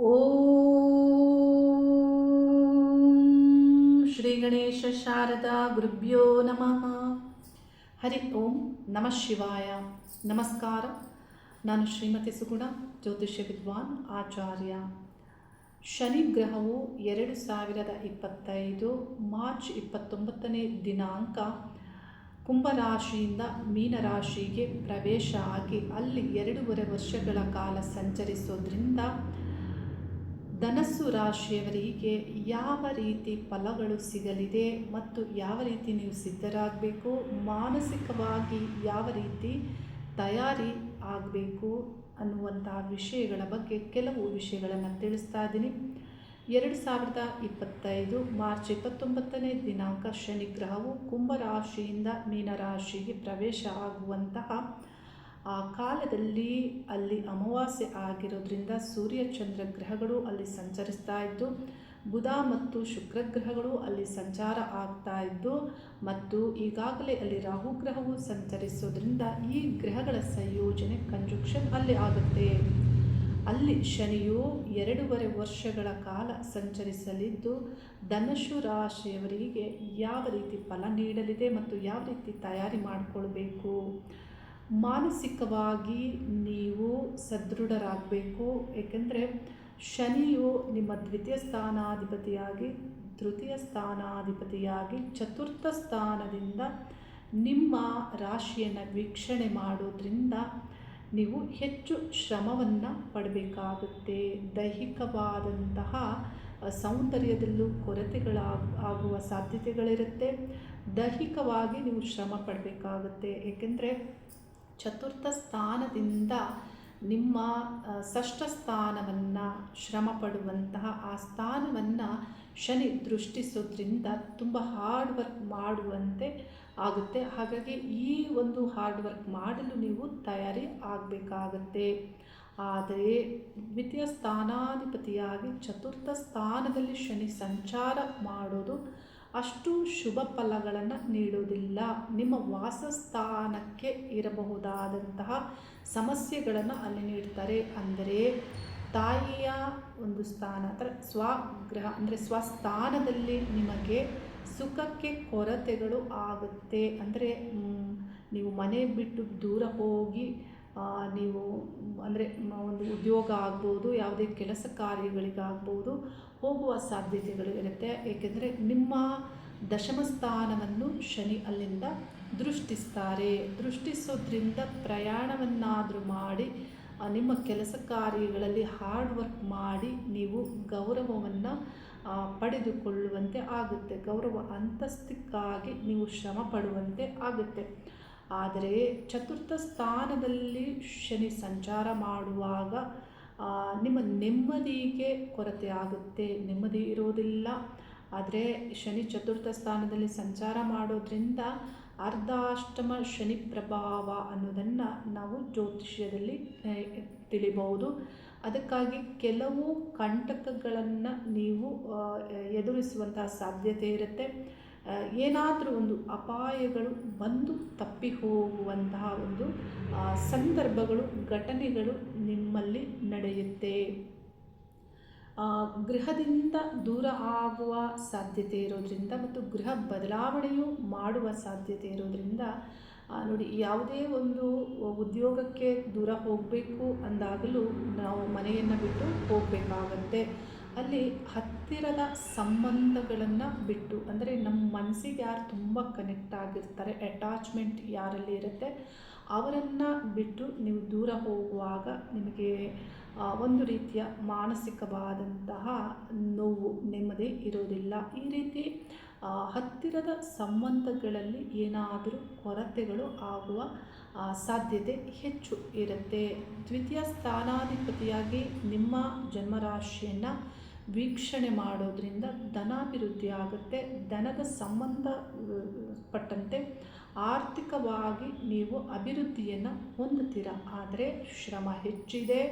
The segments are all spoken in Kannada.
ಓಂ ಶ್ರೀ ಗಣೇಶ ಶಾರದಾ ಗುರುಭ್ಯೋ ನಮಃ ಹರಿ ಓಂ ನಮಃ ಶಿವಾಯ ನಮಸ್ಕಾರ ನಾನು ಶ್ರೀಮತಿ ಸುಗುಣ, ಜ್ಯೋತಿಷ್ಯ ವಿದ್ವಾನ್, ಆಚಾರ್ಯ. ಶನಿ ಗ್ರಹವು ಎರಡು ಸಾವಿರದ ಇಪ್ಪತ್ತೈದು ಮಾರ್ಚ್ ಇಪ್ಪತ್ತೊಂಬತ್ತನೇ ದಿನಾಂಕ ಕುಂಭರಾಶಿಯಿಂದ ಮೀನರಾಶಿಗೆ ಪ್ರವೇಶ ಆಗಿ ಅಲ್ಲಿ ಎರಡೂವರೆ ವರ್ಷಗಳ ಕಾಲ ಸಂಚರಿಸೋದ್ರಿಂದ ಧನಸ್ಸು ರಾಶಿಯವರಿಗೆ ಯಾವ ರೀತಿ ಫಲಗಳು ಸಿಗಲಿದೆ ಮತ್ತು ಯಾವ ರೀತಿ ನೀವು ಸಿದ್ಧರಾಗಬೇಕು, ಮಾನಸಿಕವಾಗಿ ಯಾವ ರೀತಿ ತಯಾರಿ ಆಗಬೇಕು ಅನ್ನುವಂತಹ ವಿಷಯಗಳ ಬಗ್ಗೆ ಕೆಲವು ವಿಷಯಗಳನ್ನು ತಿಳಿಸ್ತಾ ಇದ್ದೀನಿ. ಎರಡು ಸಾವಿರದ ಇಪ್ಪತ್ತೈದು ಮಾರ್ಚ್ ಇಪ್ಪತ್ತೊಂಬತ್ತನೇ ದಿನಾಂಕ ಶನಿಗ್ರಹವು ಕುಂಭರಾಶಿಯಿಂದ ಮೀನರಾಶಿಗೆ ಪ್ರವೇಶ ಆಗುವಂತಹ ಆ ಕಾಲದಲ್ಲಿ ಅಲ್ಲಿ ಅಮಾವಾಸ್ಯೆ ಆಗಿರೋದ್ರಿಂದ ಸೂರ್ಯ ಚಂದ್ರ ಗ್ರಹಗಳು ಅಲ್ಲಿ ಸಂಚರಿಸ್ತಾ ಇದ್ದು, ಬುಧ ಮತ್ತು ಶುಕ್ರ ಗ್ರಹಗಳು ಅಲ್ಲಿ ಸಂಚಾರ ಆಗ್ತಾ ಇದ್ದು, ಮತ್ತು ಈಗಾಗಲೇ ಅಲ್ಲಿ ರಾಹು ಗ್ರಹವು ಸಂಚರಿಸೋದ್ರಿಂದ ಈ ಗ್ರಹಗಳ ಸಂಯೋಜನೆ ಕಂಜುಕ್ಷನ್ ಅಲ್ಲಿ ಆಗುತ್ತೆ. ಅಲ್ಲಿ ಶನಿಯು ಎರಡೂವರೆ ವರ್ಷಗಳ ಕಾಲ ಸಂಚರಿಸಲಿದ್ದು, ಧನುಷು ರಾಶಿಯವರಿಗೆ ಯಾವ ರೀತಿ ಫಲ ನೀಡಲಿದೆ ಮತ್ತು ಯಾವ ರೀತಿ ತಯಾರಿ ಮಾಡಿಕೊಳ್ಬೇಕು? ಮಾನಸಿಕವಾಗಿ ನೀವು ಸದೃಢರಾಗಬೇಕು. ಏಕೆಂದರೆ ಶನಿಯು ನಿಮ್ಮ ದ್ವಿತೀಯ ಸ್ಥಾನಾಧಿಪತಿಯಾಗಿ, ತೃತೀಯ ಸ್ಥಾನಾಧಿಪತಿಯಾಗಿ, ಚತುರ್ಥ ಸ್ಥಾನದಿಂದ ನಿಮ್ಮ ರಾಶಿಯನ್ನು ವೀಕ್ಷಣೆ ಮಾಡೋದ್ರಿಂದ ನೀವು ಹೆಚ್ಚು ಶ್ರಮವನ್ನು ಪಡಬೇಕಾಗುತ್ತೆ. ದೈಹಿಕವಾದಂತಹ ಸೌಂದರ್ಯದಲ್ಲೂ ಕೊರತೆಗಳಾಗ, ಆಗುವ ಸಾಧ್ಯತೆಗಳಿರುತ್ತೆ. ದೈಹಿಕವಾಗಿ ನೀವು ಶ್ರಮ ಪಡಬೇಕಾಗುತ್ತೆ. ಏಕೆಂದರೆ ಚತುರ್ಥ ಸ್ಥಾನದಿಂದ ನಿಮ್ಮ ಷಷ್ಠ ಸ್ಥಾನವನ್ನು ಶ್ರಮ ಪಡುವಂತಹ ಆ ಸ್ಥಾನವನ್ನು ಶನಿ ದೃಷ್ಟಿಸೋದ್ರಿಂದ ತುಂಬ ಹಾರ್ಡ್ ವರ್ಕ್ ಮಾಡುವಂತೆ ಆಗುತ್ತೆ. ಹಾಗಾಗಿ ಈ ಒಂದು ಹಾರ್ಡ್ ವರ್ಕ್ ಮಾಡಲು ನೀವು ತಯಾರಿ ಆಗಬೇಕಾಗತ್ತೆ. ಆದರೆ ದ್ವಿತೀಯ ಸ್ಥಾನಾಧಿಪತಿಯಾಗಿ ಚತುರ್ಥ ಸ್ಥಾನದಲ್ಲಿ ಶನಿ ಸಂಚಾರ ಮಾಡೋದು ಅಷ್ಟು ಶುಭ ಫಲಗಳನ್ನು ನೀಡೋದಿಲ್ಲ. ನಿಮ್ಮ ವಾಸಸ್ಥಾನಕ್ಕೆ ಇರಬಹುದಾದಂತಹ ಸಮಸ್ಯೆಗಳನ್ನು ಅಲ್ಲಿ ನೀಡ್ತಾರೆ. ಅಂದರೆ ತಾಯಿಯ ಒಂದು ಸ್ಥಾನ, ಅಂದರೆ ಸ್ವಗ್ರಹ ಅಂದರೆ ಸ್ವಸ್ಥಾನದಲ್ಲಿ ನಿಮಗೆ ಸುಖಕ್ಕೆ ಕೊರತೆಗಳು ಆಗುತ್ತೆ. ಅಂದರೆ ನೀವು ಮನೆ ಬಿಟ್ಟು ದೂರ ಹೋಗಿ ನೀವು ಅಂದರೆ ಒಂದು ಉದ್ಯೋಗ ಆಗ್ಬೋದು, ಯಾವುದೇ ಕೆಲಸ ಕಾರ್ಯಗಳಿಗಾಗ್ಬೋದು ಹೋಗುವ ಸಾಧ್ಯತೆಗಳು ಇರುತ್ತೆ ಏಕೆಂದರೆ ನಿಮ್ಮ ದಶಮ ಸ್ಥಾನವನ್ನು ಶನಿ ಅಲ್ಲಿಂದ ದೃಷ್ಟಿಸ್ತಾರೆ. ದೃಷ್ಟಿಸೋದ್ರಿಂದ ಪ್ರಯಾಣವನ್ನಾದರೂ ಮಾಡಿ ನಿಮ್ಮ ಕೆಲಸ ಕಾರ್ಯಗಳಲ್ಲಿ ಹಾರ್ಡ್ ವರ್ಕ್ ಮಾಡಿ ನೀವು ಗೌರವವನ್ನು ಪಡೆದುಕೊಳ್ಳುವಂತೆ ಆಗುತ್ತೆ. ಗೌರವ ಅಂತಸ್ತಿಕ್ಕಾಗಿ ನೀವು ಶ್ರಮ ಪಡುವಂತೆ ಆಗುತ್ತೆ. ಆದರೆ ಚತುರ್ಥ ಸ್ಥಾನದಲ್ಲಿ ಶನಿ ಸಂಚಾರ ಮಾಡುವಾಗ ನಿಮ್ಮ ನೆಮ್ಮದಿಗೆ ಕೊರತೆ ಆಗುತ್ತೆ. ನೆಮ್ಮದಿ ಇರೋದಿಲ್ಲ. ಆದರೆ ಶನಿ ಚತುರ್ಥ ಸ್ಥಾನದಲ್ಲಿ ಸಂಚಾರ ಮಾಡೋದ್ರಿಂದ ಅರ್ಧಾಷ್ಟಮ ಶನಿ ಪ್ರಭಾವ ಅನ್ನೋದನ್ನು ನಾವು ಜ್ಯೋತಿಷ್ಯದಲ್ಲಿ ತಿಳಿಬಹುದು. ಅದಕ್ಕಾಗಿ ಕೆಲವು ಕಂಟಕಗಳನ್ನು ನೀವು ಎದುರಿಸುವಂತಹ ಸಾಧ್ಯತೆ ಇರುತ್ತೆ. ಏನಾದರೂ ಒಂದು ಅಪಾಯಗಳು ಬಂದು ತಪ್ಪಿ ಹೋಗುವಂತಹ ಒಂದು ಸಂದರ್ಭಗಳು, ಘಟನೆಗಳು ನಿಮ್ಮಲ್ಲಿ ನಡೆಯುತ್ತೆ. ಗೃಹದಿಂದ ದೂರ ಆಗುವ ಸಾಧ್ಯತೆ ಇರೋದ್ರಿಂದ ಮತ್ತು ಗೃಹ ಬದಲಾವಣೆಯು ಮಾಡುವ ಸಾಧ್ಯತೆ ಇರೋದ್ರಿಂದ ನೋಡಿ, ಯಾವುದೇ ಒಂದು ಉದ್ಯೋಗಕ್ಕೆ ದೂರ ಹೋಗಬೇಕು ಅಂದಾಗಲೂ ನಾವು ಮನೆಯನ್ನು ಬಿಟ್ಟು ಹೋಗಬೇಕಾಗತ್ತೆ. ಅಲ್ಲಿ ಹತ್ತಿರದ ಸಂಬಂಧಗಳನ್ನು ಬಿಟ್ಟು, ಅಂದರೆ ನಮ್ಮ ಮನಸ್ಸಿಗೆ ಯಾರು ತುಂಬ ಕನೆಕ್ಟ್ ಆಗಿರ್ತಾರೆ ಅಟ್ಯಾಚ್ಮೆಂಟ್ ಯಾರಲ್ಲಿ ಇರುತ್ತೆ, ಅವರನ್ನು ಬಿಟ್ಟು ನೀವು ದೂರ ಹೋಗುವಾಗ ನಿಮಗೆ ಒಂದು ರೀತಿಯ ಮಾನಸಿಕವಾದಂತಹ ನೋವು ನೆಮ್ಮದಿ ಇರೋದಿಲ್ಲ. ಈ ರೀತಿ ಹತ್ತಿರದ ಸಂಬಂಧಗಳಲ್ಲಿ ಏನಾದರೂ ಕೊರತೆಗಳು ಆಗುವ ಸಾಧ್ಯತೆ ಹೆಚ್ಚು ಇರುತ್ತೆ. ದ್ವಿತೀಯ ಸ್ಥಾನಾಧಿಪತಿಯಾಗಿ ನಿಮ್ಮ ಜನ್ಮರಾಶಿಯನ್ನು ವೀಕ್ಷಣೆ ಮಾಡೋದರಿಂದ ಧನಾಭಿವೃದ್ಧಿ ಆಗುತ್ತೆ. ಧನದ ಸಂಬಂಧ ಪಟ್ಟಂತೆ ಆರ್ಥಿಕವಾಗಿ ನೀವು ಅಭಿವೃದ್ಧಿಯನ್ನು ಹೊಂದುತ್ತೀರ? ಆದರೆ ಶ್ರಮ ಹೆಚ್ಚಿದೆ.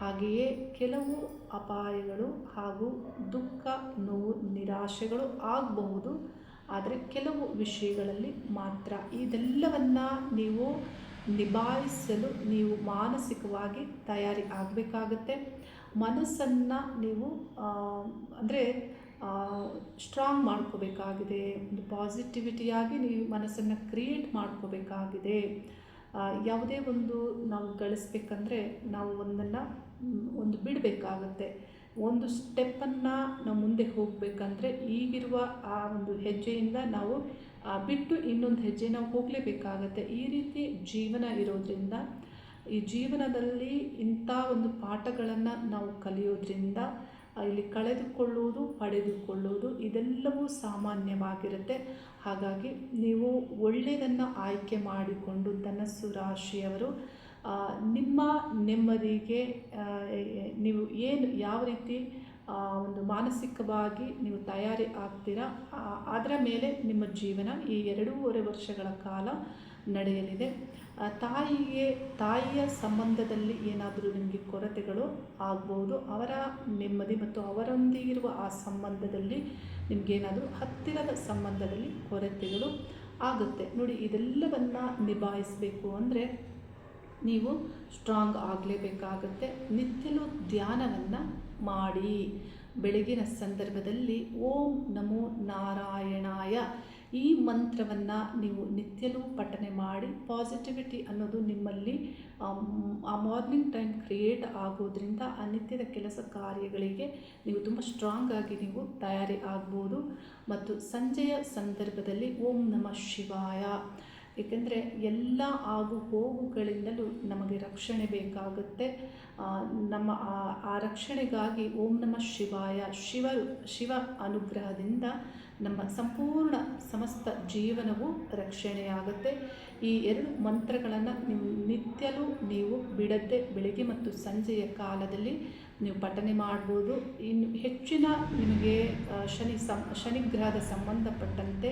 ಹಾಗೆಯೇ ಕೆಲವು ಅಪಾಯಗಳು ಹಾಗೂ ದುಃಖ, ನೋವು, ನಿರಾಶೆಗಳು ಆಗಬಹುದು. ಆದರೆ ಕೆಲವು ವಿಷಯಗಳಲ್ಲಿ ಮಾತ್ರ ಇದೆಲ್ಲವನ್ನು ನೀವು ನಿಭಾಯಿಸಲು ನೀವು ಮಾನಸಿಕವಾಗಿ ತಯಾರಿ ಆಗಬೇಕಾಗತ್ತೆ. ಮನಸ್ಸನ್ನು ನೀವು ಅಂದರೆ ಸ್ಟ್ರಾಂಗ್ ಮಾಡ್ಕೋಬೇಕಾಗಿದೆ. ಒಂದು ಪಾಸಿಟಿವಿಟಿಯಾಗಿ ನೀವು ಮನಸ್ಸನ್ನು ಕ್ರಿಯೇಟ್ ಮಾಡ್ಕೋಬೇಕಾಗಿದೆ. ಯಾವುದೇ ಒಂದು ನಾವು ಗಳಿಸ್ಬೇಕಂದ್ರೆ ನಾವು ಒಂದನ್ನು, ಒಂದು ಬಿಡಬೇಕಾಗತ್ತೆ. ಒಂದು ಸ್ಟೆಪ್ಪನ್ನು ನಾವು ಮುಂದೆ ಹೋಗಬೇಕಂದ್ರೆ ಈಗಿರುವ ಆ ಒಂದು ಹೆಜ್ಜೆಯಿಂದ ನಾವು ಬಿಟ್ಟು ಇನ್ನೊಂದು ಹೆಜ್ಜೆ ನಾವು ಹೋಗಲೇಬೇಕಾಗತ್ತೆ. ಈ ರೀತಿ ಜೀವನ ಇರೋದ್ರಿಂದ, ಈ ಜೀವನದಲ್ಲಿ ಇಂಥ ಒಂದು ಪಾಠಗಳನ್ನು ನಾವು ಕಲಿಯೋದ್ರಿಂದ ಇಲ್ಲಿ ಕಳೆದುಕೊಳ್ಳುವುದು, ಪಡೆದುಕೊಳ್ಳುವುದು ಇದೆಲ್ಲವೂ ಸಾಮಾನ್ಯವಾಗಿರುತ್ತೆ. ಹಾಗಾಗಿ ನೀವು ಒಳ್ಳೆಯದನ್ನು ಆಯ್ಕೆ ಮಾಡಿಕೊಂಡು ಧನಸ್ಸು ರಾಶಿಯವರು ನಿಮ್ಮ ನೆಮ್ಮದಿಗೆ ನೀವು ಏನು, ಯಾವ ರೀತಿ ಒಂದು ಮಾನಸಿಕವಾಗಿ ನೀವು ತಯಾರಿ ಆಗ್ತೀರಾ ಅದರ ಮೇಲೆ ನಿಮ್ಮ ಜೀವನ ಈ ಎರಡೂವರೆ ವರ್ಷಗಳ ಕಾಲ ನಡೆಯಲಿದೆ. ತಾಯಿಗೆ, ತಾಯಿಯ ಸಂಬಂಧದಲ್ಲಿ ಏನಾದರೂ ನಿಮಗೆ ಕೊರತೆಗಳು ಆಗ್ಬೋದು, ಅವರ ನೆಮ್ಮದಿ ಮತ್ತು ಅವರೊಂದಿಗಿರುವ ಆ ಸಂಬಂಧದಲ್ಲಿ ನಿಮಗೇನಾದರೂ ಹತ್ತಿರದ ಸಂಬಂಧದಲ್ಲಿ ಕೊರತೆಗಳು ಆಗುತ್ತೆ. ನೋಡಿ, ಇದೆಲ್ಲವನ್ನು ನಿಭಾಯಿಸಬೇಕು ಅಂದರೆ ನೀವು ಸ್ಟ್ರಾಂಗ್ ಆಗಲೇಬೇಕಾಗುತ್ತೆ. ನಿತ್ಯಲೂ ಧ್ಯಾನವನ್ನು ಮಾಡಿ. ಬೆಳಗಿನ ಸಂದರ್ಭದಲ್ಲಿ ಓಂ ನಮೋ ನಾರಾಯಣಾಯ. ಈ ಮಂತ್ರವನ್ನು ನೀವು ನಿತ್ಯಲೂ ಪಠನೆ ಮಾಡಿ. ಪಾಸಿಟಿವಿಟಿ ಅನ್ನೋದು ನಿಮ್ಮಲ್ಲಿ, ಆ ಮಾರ್ನಿಂಗ್ ಟೈಮ್ ಕ್ರಿಯೇಟ್ ಆಗೋದ್ರಿಂದ ಆ ನಿತ್ಯದ ಕೆಲಸ ಕಾರ್ಯಗಳಿಗೆ ನೀವು ತುಂಬ ಸ್ಟ್ರಾಂಗ್ ಆಗಿ ನೀವು ತಯಾರಿ ಆಗ್ಬೋದು. ಮತ್ತು ಸಂಜೆಯ ಸಂದರ್ಭದಲ್ಲಿ ಓಂ ನಮಃ ಶಿವಾಯ. ಏಕೆಂದರೆ ಎಲ್ಲ ಆಗು ಹೋಗುಗಳಿಂದಲೂ ನಮಗೆ ರಕ್ಷಣೆ ಬೇಕಾಗುತ್ತೆ. ನಮ್ಮ ಆ- ರಕ್ಷಣೆಗಾಗಿ ಓಂ ನಮಃ ಶಿವಾಯ, ಶಿವ ಶಿವ ಅನುಗ್ರಹದಿಂದ ನಮ್ಮ ಸಂಪೂರ್ಣ ಸಮಸ್ತ ಜೀವನವು ರಕ್ಷಣೆಯಾಗುತ್ತೆ. ಈ ಎರಡು ಮಂತ್ರಗಳನ್ನು ನಿತ್ಯಲೂ ನೀವು ಬಿಡದೆ ಬೆಳಗ್ಗೆ ಮತ್ತು ಸಂಜೆಯ ಕಾಲದಲ್ಲಿ ನೀವು ಪಠನೆ ಮಾಡ್ಬೋದು. ಇನ್ನು ಹೆಚ್ಚಿನ ನಿಮಗೆ ಶನಿ ಸಂ, ಶನಿಗ್ರಹದ ಸಂಬಂಧಪಟ್ಟಂತೆ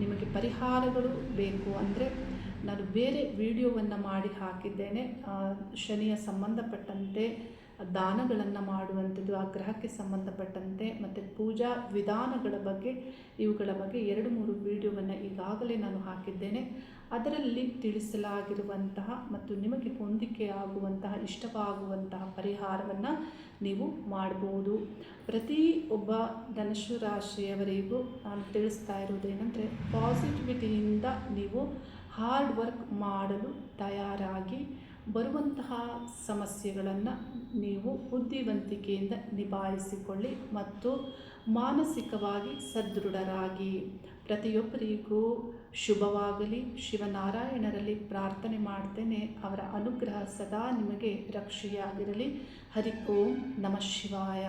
ನಿಮಗೆ ಪರಿಹಾರಗಳು ಬೇಕು ಅಂದರೆ ನಾನು ಬೇರೆ ವಿಡಿಯೋವನ್ನು ಮಾಡಿ ಹಾಕಿದ್ದೇನೆ. ಶನಿಯ ಸಂಬಂಧಪಟ್ಟಂತೆ ದಾನಗಳನ್ನು ಮಾಡುವಂಥದ್ದು, ಆ ಗ್ರಹಕ್ಕೆ ಸಂಬಂಧಪಟ್ಟಂತೆ ಮತ್ತು ಪೂಜಾ ವಿಧಾನಗಳ ಬಗ್ಗೆ, ಇವುಗಳ ಬಗ್ಗೆ ಎರಡು ಮೂರು ವಿಡಿಯೋವನ್ನು ಈಗಾಗಲೇ ನಾನು ಹಾಕಿದ್ದೇನೆ. ಅದರಲ್ಲಿ ತಿಳಿಸಲಾಗಿರುವಂತಹ ಮತ್ತು ನಿಮಗೆ ಹೊಂದಿಕೆ ಆಗುವಂತಹ ಇಷ್ಟವಾಗುವಂತಹ ಪರಿಹಾರವನ್ನು ನೀವು ಮಾಡ್ಬೋದು. ಪ್ರತಿ ಒಬ್ಬ ಧನುಷು ರಾಶಿಯವರಿಗೂ ನಾನು ತಿಳಿಸ್ತಾ ಇರೋದೇನೆಂದರೆ ಪಾಸಿಟಿವಿಟಿಯಿಂದ ನೀವು ಹಾರ್ಡ್ ವರ್ಕ್ ಮಾಡಲು ತಯಾರಾಗಿ ಬರುವಂತಹ ಸಮಸ್ಯೆಗಳನ್ನು ನೀವು ಬುದ್ಧಿವಂತಿಕೆಯಿಂದ ನಿಭಾಯಿಸಿಕೊಳ್ಳಿ ಮತ್ತು ಮಾನಸಿಕವಾಗಿ ಸದೃಢರಾಗಿ ಪ್ರತಿಯೊಬ್ಬರಿಗೂ ಶುಭವಾಗಲಿ. ಶಿವನಾರಾಯಣರಲ್ಲಿ ಪ್ರಾರ್ಥನೆ ಮಾಡ್ತೇನೆ. ಅವರ ಅನುಗ್ರಹ ಸದಾ ನಿಮಗೆ ರಕ್ಷೆಯಾಗಿರಲಿ. ಹರಿ ಓಂ ನಮಃ ಶಿವಾಯ.